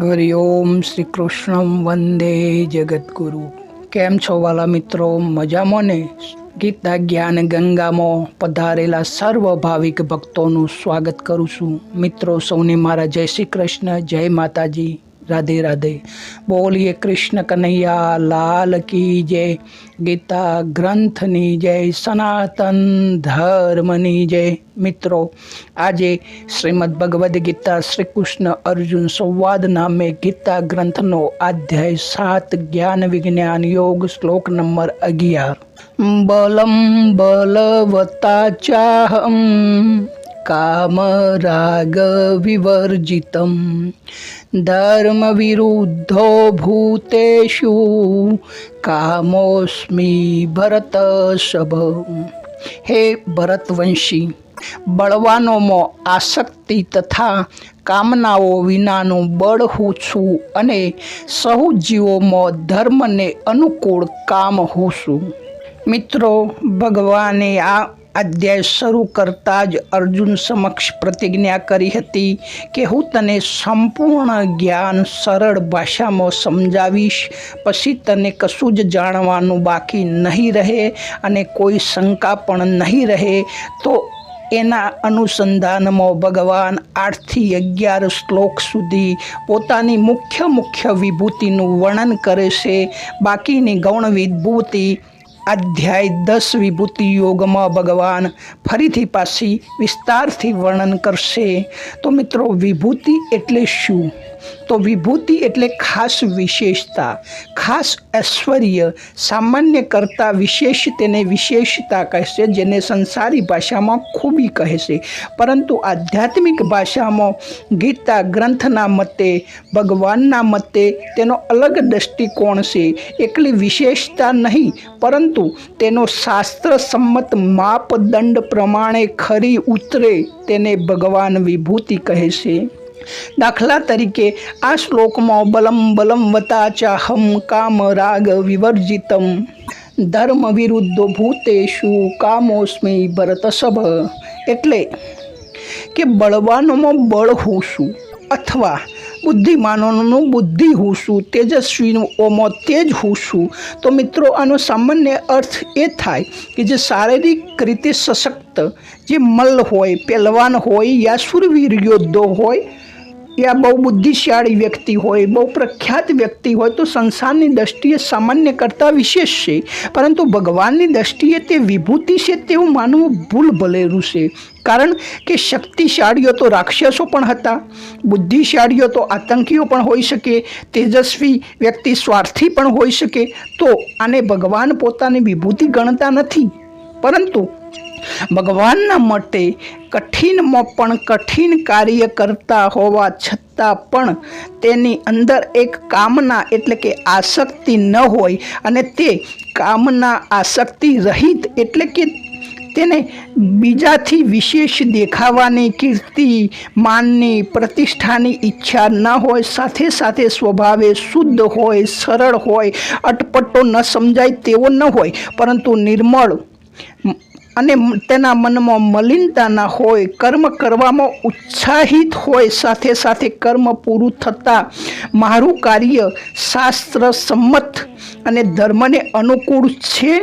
હરિ ઓમ શ્રી કૃષ્ણમ વંદે જગદગુરુ. કેમ છો વાલા મિત્રો? મજામાં ને? ગીતા જ્ઞાન ગંગામાં પધારેલા સર્વ ભાવિક ભક્તોનું સ્વાગત કરું છું. મિત્રો સૌને મારા જય શ્રી કૃષ્ણ, જય માતાજી. રાધે રાધે. બોલીએ કૃષ્ણ કનૈયા, લાલ કી જય, ગીતા ગ્રંથની જય, સનાતન ધર્મની જય. મિત્રો, આજે શ્રીમદ ભગવદ્ ગીતા શ્રી કૃષ્ણ અર્જુન સંવાદ નામે ગીતા ગ્રંથનો અધ્યાય સાત જ્ઞાન વિજ્ઞાન યોગ શ્લોક નંબર અગિયાર. બલમ બલવતા ચાહમ. કામરાગ વિવર્જિતમ ધર્મ વિરુદ્ધો ભૂતેશુ કામોસ્મી ભરત હે ભરતવંશી બળવાનોમાં આસક્તિ તથા કામનાઓ વિનાનું બળ હું છું અને સહુ જીવોમાં ધર્મને અનુકૂળ કામ હું છું। મિત્રો, ભગવાને આ અધ્યાય શરૂ કરતા જ અર્જુન સમક્ષ પ્રતિજ્ઞા કરી હતી કે હું તને સંપૂર્ણ જ્ઞાન સરળ ભાષામાં સમજાવીશ, પછી તને કશું જ જાણવાનું બાકી નહીં રહે અને કોઈ શંકા પણ નહીં રહે, તો એના અનુસંધાનમાં ભગવાન આઠથી અગિયાર શ્લોક સુધી પોતાની મુખ્ય મુખ્ય વિભૂતિનું વર્ણન કરે છે. બાકીની ગૌણ વિભૂતિ અધ્યાય દસ વિભૂતિ યોગમાં ભગવાન ફરીથી પાછી વિસ્તારથી વર્ણન કરશે. તો મિત્રો, વિભૂતિ એટલે શું? તો વિભૂતિ એટલે ખાસ વિશેષતા, ખાસ ઐશ્વર્ય, સામાન્ય કરતાં વિશેષ તેને વિશેષતા કહેશે, જેને સંસારી ભાષામાં ખૂબી કહેશે. પરંતુ આધ્યાત્મિક ભાષામાં ગીતા ગ્રંથના મતે, ભગવાનના મતે તેનો અલગ દૃષ્ટિકોણ છે. એકલી વિશેષતા નહીં, પરંતુ તેનો શાસ્ત્ર સંમત માપદંડ પ્રમાણે ખરી ઉતરે તેને ભગવાન વિભૂતિ કહે છે દાખલા તરીકે આ શ્લોકમાં બલમ બલમ વતા ચાહમ કામ રાગ વિવર્જિતમ. ધર્મ વિરુદ્ધ ભૂતેશુ કામોસ્મી ભરતસભ એટલે કે બળવાનોમાં બળ હું છું અથવા બુદ્ધિમાનોનું બુદ્ધિ હું છું તેજસ્વીઓમાં તેજ હું છું તો મિત્રો, આનો સામાન્ય અર્થ એ થાય કે જે શારીરિક રીતે સશક્ત, જે મલ્લ હોય, પહેલવાન હોય યા સુરવીર યોદ્ધો હોય યા બહુ બુદ્ધિશાળી વ્યક્તિ હોય, બહુ પ્રખ્યાત વ્યક્તિ હોય, તો સંસારની દ્રષ્ટિએ સામાન્ય કરતાં વિશેષ છે. પરંતુ ભગવાનની દ્રષ્ટિએ તે વિભૂતિ છે તેવું માનવું ભૂલ ભલેરું છે. કારણ કે શક્તિશાળીઓ તો રાક્ષસો પણ હતા, બુદ્ધિશાળીઓ તો આતંકીઓ પણ હોઈ શકે, તેજસ્વી વ્યક્તિ સ્વાર્થી પણ હોઈ શકે, તો આને ભગવાન પોતાની વિભૂતિ ગણતા નથી. પરંતુ ભગવાનના માટે કઠિનમાં પણ કઠિન કાર્ય કરતા હોવા છતાં પણ તેની અંદર એક કામના એટલે કે આસક્તિ ન હોય અને તે કામના આસક્તિ રહિત એટલે કે તેને બીજાથી વિશેષ દેખાવાની કીર્તિ, માનની પ્રતિષ્ઠાની ઈચ્છા ન હોય, સાથે સાથે સ્વભાવે શુદ્ધ હોય, સરળ હોય, અટપટો ન સમજાય તેવો ન હોય, પરંતુ નિર્મળ અને તેના મનમાં મલિનતાના હોય, કર્મ કરવામાં ઉત્સાહિત હોય, સાથે સાથે કર્મ પૂરું થતાં મારું કાર્ય શાસ્ત્ર સંમત અને ધર્મને અનુકૂળ છે.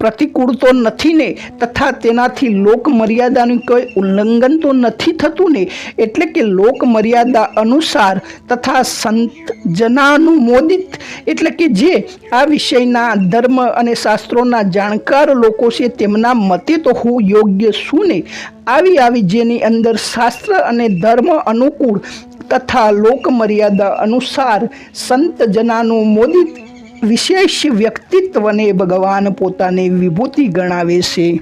પ્રતિકૂળ તો નથી ને, તથા તેનાથી લોક મર્યાદાનું કોઈ ઉલ્લંઘન તો નથી થતું ને, એટલે કે લોક મર્યાદા અનુસાર તથા સંત જનાનુમોદિત એટલે કે જે આ વિષયના ધર્મ અને શાસ્ત્રોના જાણકાર લોકો છે, તેમના મતે તો હું યોગ્ય છું ને. આવી આવી જેની અંદર શાસ્ત્ર અને ધર્મ અનુકૂળ તથા લોકમર્યાદા અનુસાર સંત જનાનુમોદિત વિશેષ વ્યક્તિત્વને ભગવાન પોતાને વિભૂતિ ગણાવે છે.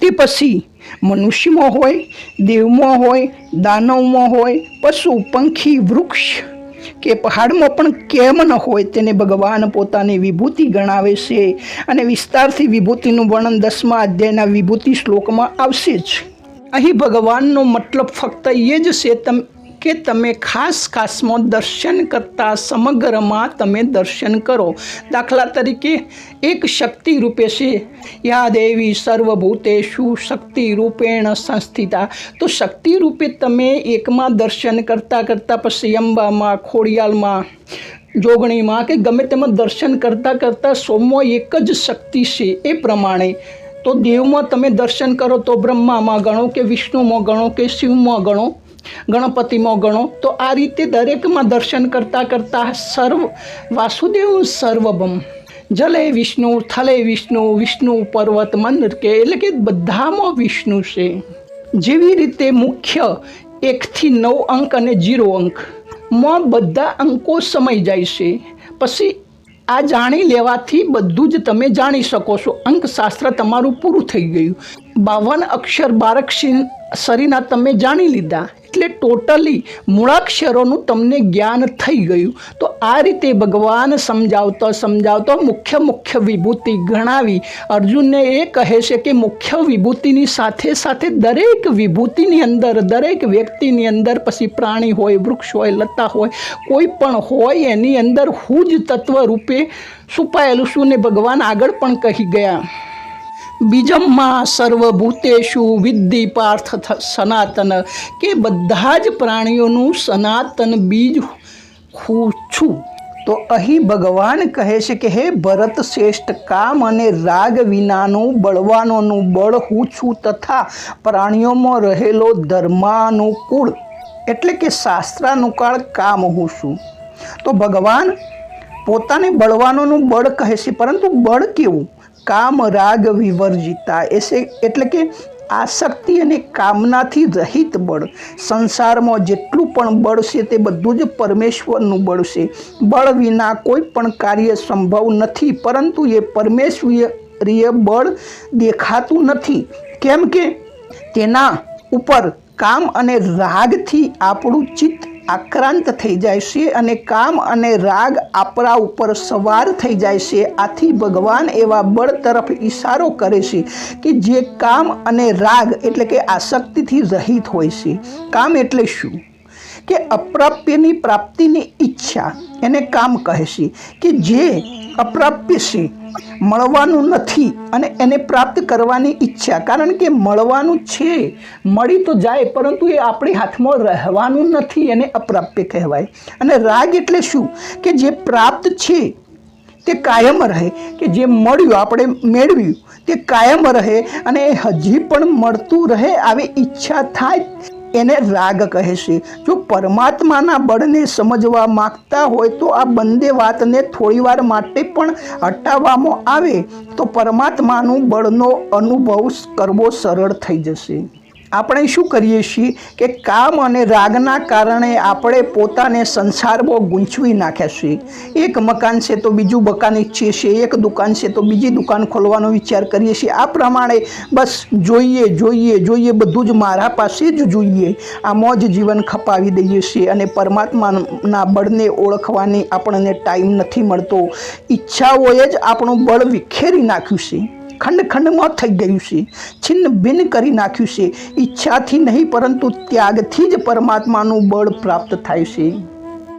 તે પછી મનુષ્યમાં હોય, દેવમાં હોય, દાનવમાં હોય, પશુ, પંખી, વૃક્ષ કે પહાડમાં પણ કેમ ન હોય તેને ભગવાન પોતાની વિભૂતિ ગણાવે છે અને વિસ્તારથી વિભૂતિનું વર્ણન દસમા અધ્યાયના વિભૂતિ શ્લોકમાં આવશે જ. અહીં ભગવાનનો મતલબ ફક્ત એ જ છે, તમ કે તમે ખાસ ખાસમાં દર્શન કરતા સમગ્રમાં તમે દર્શન કરો. દાખલા તરીકે એક શક્તિ રૂપે છે યા દેવી સર્વભૂતેશુ શક્તિ રૂપેણ સંસ્થિતા. તો શક્તિ રૂપે તમે એકમાં દર્શન કરતાં કરતાં પછી અંબામાં, ખોડિયાલમાં, જોગણીમાં કે ગમે તેમાં દર્શન કરતાં કરતાં સોમો એક જ શક્તિ છે એ પ્રમાણે. તો દેવમાં તમે દર્શન કરો તો બ્રહ્મામાં ગણો કે વિષ્ણુમાં ગણો કે શિવમાં ગણો. ગણપતિમાં ગણો, તો આ રીતે દરેકમાં દર્શન કરતાં કરતાં સર્વ વાસુદેવ સર્વભમ જલે વિષ્ણુ, થલે વિષ્ણુ વિષ્ણુ પર્વત, મંદિર કે એટલે કે બધામાં વિષ્ણુ છે. જેવી રીતે મુખ્ય એકથી નવ અંક અને જીરો અંક. માં બધા અંકો સમય જાય છે. પછી આ જાણી લેવાથી બધું જ તમે જાણી શકો છો. અંકશાસ્ત્ર તમારું પૂરું થઈ ગયું. બાવન અક્ષર બારક્ષી શરીના તમે જાણી લીધા. એટલે ટોટલી મૂળાક્ષરોનું તમને જ્ઞાન થઈ ગયું. તો આ રીતે ભગવાન સમજાવતો સમજાવતો મુખ્ય મુખ્ય વિભૂતિ ગણાવી. અર્જુનને એ કહે છે કે મુખ્ય વિભૂતિની સાથે સાથે દરેક વિભૂતિની અંદર, દરેક વ્યક્તિની અંદર પછી પ્રાણી હોય, વૃક્ષ હોય, લતા હોય, કોઈ પણ હોય એની અંદર હું જ તત્વ રૂપે છુપાયેલું છું ને ભગવાન આગળ પણ કહી ગયા. બીજમમાં સર્વભૂતેશુ વિદ્ધિ પાર્થ સનાતન. કે બધા જ પ્રાણીઓનું સનાતન બીજ હું છું. તો અહીં ભગવાન કહે છે કે, હે ભરત શ્રેષ્ઠ, કામ અને રાગ વિનાનું બળવાનોનું બળ હું છું તથા પ્રાણીઓમાં રહેલો ધર્માનુકૂળ. એટલે કે શાસ્ત્રાનુકાળ કામ હું છું. તો ભગવાન પોતાને બળવાનોનું બળ કહે છે, પરંતુ બળ કેવું? કામ રાગ વિવર્જિતા એટલે કે આસક્તિ અને કામનાથી રહિત બળ. સંસારમાં જેટલું પણ બળ છે તે બધું જ પરમેશ્વરનું બળ છે. બળ વિના કોઈ પણ કાર્ય સંભવ નથી, પરંતુ એ પરમેશ્વરીય બળ દેખાતું નથી. કેમ કે તેના ઉપર કામ અને રાગથી આપણું ચિત્ત આક્રાંત થઈ જાય છે અને કામ અને રાગ આપણા ઉપર સવાર થઈ જાય છે. આથી ભગવાન એવા બળ તરફ ઈશારો કરે છે કે જે કામ અને રાગ એટલે કે આસક્તિથી રહિત હોય છે. કામ એટલે શું? કે અપ્રાપ્યની પ્રાપ્તિની ઈચ્છા એને કામ કહે છે કે જે અપ્રાપ્ય છે. મળવાનું નથી અને એને પ્રાપ્ત કરવાની ઈચ્છા. કારણ કે મળવાનું છે. મળી તો જાય, પરંતુ એ આપણી હાથમાં રહેવાનું નથી, એને અપ્રાપ્ય કહેવાય. અને રાગ એટલે શું? કે જે પ્રાપ્ત છે, તે કાયમ રહે. કે જે મળ્યું, આપણે મેળવ્યું, તે કાયમ રહે અને એ હજી પણ મળતું રહે, આવી ઈચ્છા થાય એને રાગ કહે છે. જો પરમાત્માના બળને સમજવા માગતા હોય તો આ બંને વાતને થોડીવાર માટે પણ હટાવવામાં આવે તો પરમાત્માનું બળનો અનુભવ કરવો સરળ થઈ જશે. આપણે શું કરીએ છીએ કે કામ અને રાગના કારણે આપણે પોતાને સંસારમાં ગૂંચવી નાખ્યા છીએ. એક મકાન છે તો બીજું મકાન ઈચ્છીએ છીએ, એક દુકાન છે તો બીજી દુકાન ખોલવાનો વિચાર કરીએ છીએ. આ પ્રમાણે બસ જોઈએ જોઈએ જોઈએ, બધું જ મારા પાસે જ જોઈએ. આમાં જ જીવન ખપાવી દઈએ છીએ અને પરમાત્માના બળને ઓળખવાની આપણને ટાઈમ નથી મળતો. ઈચ્છાઓએ જ આપણું બળ વિખેરી નાખ્યું છે. ખંડ ખંડમાં થઈ ગયું છે. છિન્ન ભિન્ન કરી નાખ્યું છે. ઈચ્છાથી નહીં, પરંતુ ત્યાગથી જ પરમાત્માનું બળ પ્રાપ્ત થાય છે.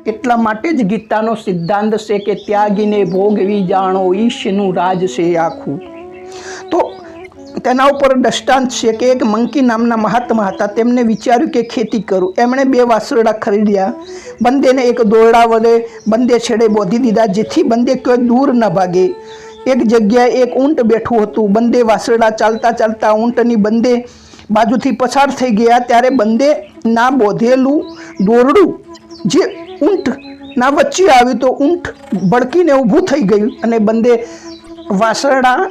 એટલા માટે જ ગીતાનો સિદ્ધાંત છે કે ત્યાગીને ભોગવી જાણો, ઈશનું રાજ છે આખું. તો તેના ઉપર દૃષ્ટાંત છે કે એક મંકી નામના મહાત્મા હતા. તેમને વિચાર્યું કે ખેતી કરું. એમણે બે વાસરડા ખરીદ્યા. બંદેને એક દોરડા વડે, બંદે છેડે બોધી દીધા, જેથી બંદે કોઈ દૂર ન ભાગે. એક જગ્યાએ એક ઊંટ બેઠું હતું. બંદે વાસરડા ચાલતા ચાલતા ઊંટની બંદે બાજુથી પસાર થઈ ગયા. ત્યારે બંદે ના બોધેલું દોરડું જે ઊંટના વચ્ચે આવ્યું તો ઊંટ ભડકીને ઊભું થઈ ગયું અને બંદે વાસરડા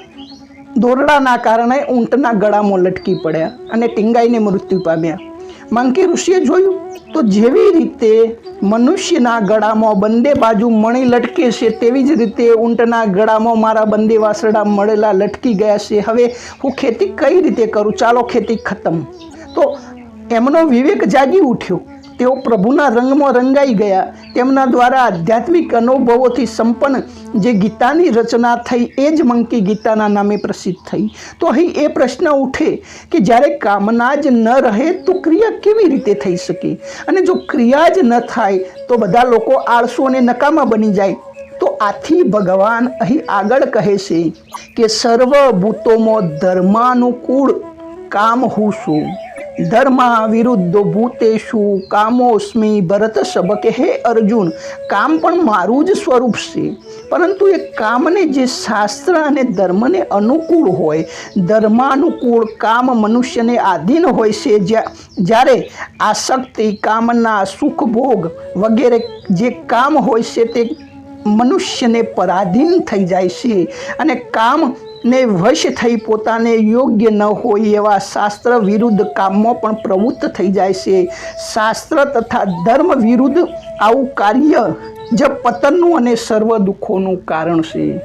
દોરડાના કારણે ઊંટના ગળામાં લટકી પડ્યા અને ટીંગાઈને મૃત્યુ પામ્યા. મંકી ઋષિએ જોયું, તો જેવી રીતે મનુષ્યના ગળામાં બંને બાજુ મણી લટકે છે, તેવી જ રીતે ઊંટના ગળામાં મારા બંને વાસરડા મળેલા લટકી ગયા છે. હવે હું ખેતી કઈ રીતે કરું? ચાલો ખેતી ખતમ. તો એમનો વિવેક જાગી ઉઠ્યો. તેઓ પ્રભુના રંગમાં રંગાઈ ગયા. તેમના દ્વારા આધ્યાત્મિક અનુભવોથી સંપન્ન જે ગીતાની રચના થઈ એ જ મંકી ગીતાના નામે પ્રસિદ્ધ થઈ. તો અહીં એ પ્રશ્ન ઉઠે કે જ્યારે કામના જ ન રહે તો ક્રિયા કેવી રીતે થઈ શકે? અને જો ક્રિયા જ ન થાય તો બધા લોકો આળસુ અને નકામા બની જાય. તો આથી ભગવાન અહીં આગળ કહે છે કે સર્વભૂતોમાં ધર્માનુકૂળ કામ હું છું. ધર્મા વિરુદ્ધ ભૂતેશુ, કામોસ્મી ભરત સબકે હે અર્જુન, કામ પણ મારું જ સ્વરૂપ છે. પરંતુ એ કામને જે શાસ્ત્ર અને ધર્મને અનુકૂળ હોય, ધર્માનુકૂળ કામ મનુષ્યને આધીન હોય છે, જ્યાં, જ્યારે આસક્તિ, કામના સુખ ભોગ વગેરે જે કામ હોય છે તે મનુષ્યને પરાધીન થઈ જાય છે અને કામ ને વશ થઈ પોતાને યોગ્ય ન હોય એવા શાસ્ત્ર વિરુદ્ધ કામમાં પણ પ્રવૃત્ત થઈ જાય છે. શાસ્ત્ર તથા ધર્મ વિરુદ્ધ આવું કાર્ય જ પતનનું અને સર્વ દુઃખોનું કારણ છે.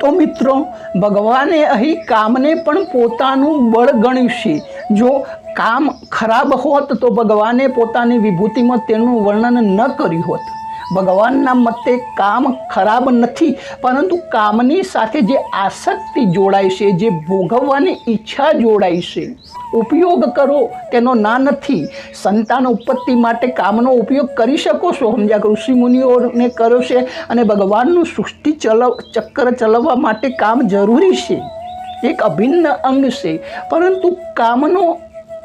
તો મિત્રો, ભગવાને અહીં કામને પણ પોતાનું બળ ગણ્યું છે. જો કામ ખરાબ હોત તો ભગવાને પોતાની વિભૂતિમાં તેનું વર્ણન ન કર્યું હોત. ભગવાનના મતે કામ ખરાબ નથી, પરંતુ કામની સાથે જે આસક્તિ જોડાય છે, જે ભોગવવાની ઈચ્છા જોડાય છે, ઉપયોગ કરો તેનો ના નથી. સંતાન ઉત્પત્તિ માટે કામનો ઉપયોગ કરી શકો છો, સમજ્યા ઋષિ મુનિઓને કરો છે અને ભગવાનનું સૃષ્ટિ ચલવ, ચક્ર ચલાવવા માટે કામ જરૂરી છે. એક અભિન્ન અંગ છે, પરંતુ કામનો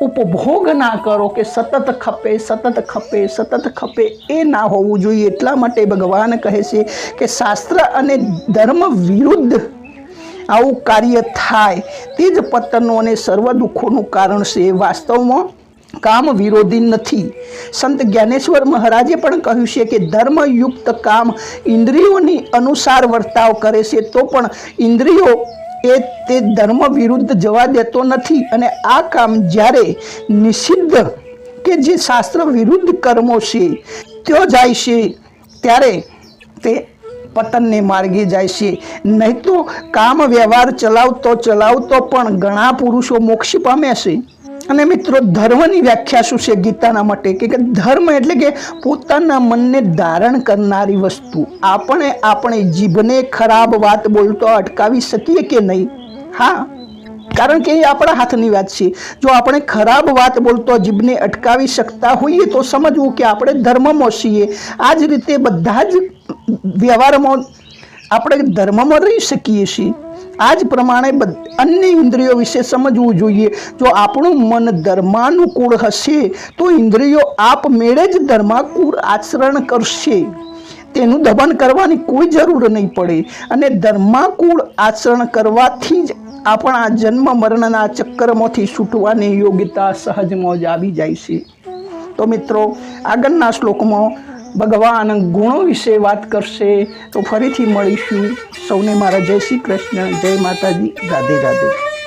ઉપભોગ ના કરો કે સતત ખપે સતત ખપે સતત ખપે, એ ના હોવું જોઈએ. એટલા માટે ભગવાન કહે છે કે શાસ્ત્ર અને ધર્મ વિરુદ્ધ આવું કાર્ય થાય, તે જ પતનનું અને સર્વ દુઃખોનું કારણ છે. વાસ્તવમાં કામ વિરોધી નથી. સંત જ્ઞાનેશ્વર મહારાજે પણ કહ્યું છે કે ધર્મયુક્ત કામ ઇન્દ્રિયોની અનુસાર વર્તાવ કરે છે, તો પણ ઇન્દ્રિયો એ તે ધર્મ વિરુદ્ધ જવા દેતો નથી. અને આ કામ જ્યારે નિષિદ્ધ કે જે શાસ્ત્ર વિરુદ્ધ કર્મો છે, ત્યો જાય છે, ત્યારે તે પતનને માર્ગે જાય છે. નહીં તો કામ વ્યવહાર ચલાવતો ચલાવતો પણ ઘણા પુરુષો મોક્ષ પામ્યા છે. અને મિત્રો, ધર્મની વ્યાખ્યા શું છે ગીતાના માટે કે ધર્મ એટલે કે પોતાના મનને ધારણ કરનારી વસ્તુ. આપણે આપણે જીભને ખરાબ વાત બોલતો અટકાવી શકીએ કે નહીં? હા. કારણ કે એ આપણા હાથની વાત છે. જો આપણે ખરાબ વાત બોલતો જીભને અટકાવી શકતા હોઈએ તો સમજવું કે આપણે ધર્મમાં છીએ. આ જ રીતે બધા જ વ્યવહારમાં આપણે ધર્મમાં રહી શકીએ છીએ. આ જ પ્રમાણે અન્ય ઇન્દ્રિયો વિશે સમજવું જોઈએ. જો આપણું મન ધર્માનુકૂળ હશે, તો ઇન્દ્રિયો આપમેળે જ ધર્માકૂળ આચરણ કરશે. તેનું દમન કરવાની કોઈ જરૂર નહીં પડે અને ધર્માકૂળ આચરણ કરવાથી જ આપણા જન્મ મરણના ચક્કરમાંથી છૂટવાની યોગ્યતા સહજમાં જ આવી જાય છે. તો મિત્રો, આગળના શ્લોકમાં ભગવાન ગુણો વિશે વાત કરશે તો ફરીથી મળીશું. સૌને મારા જય શ્રી કૃષ્ણ, જય માતાજી, રાધે રાધે.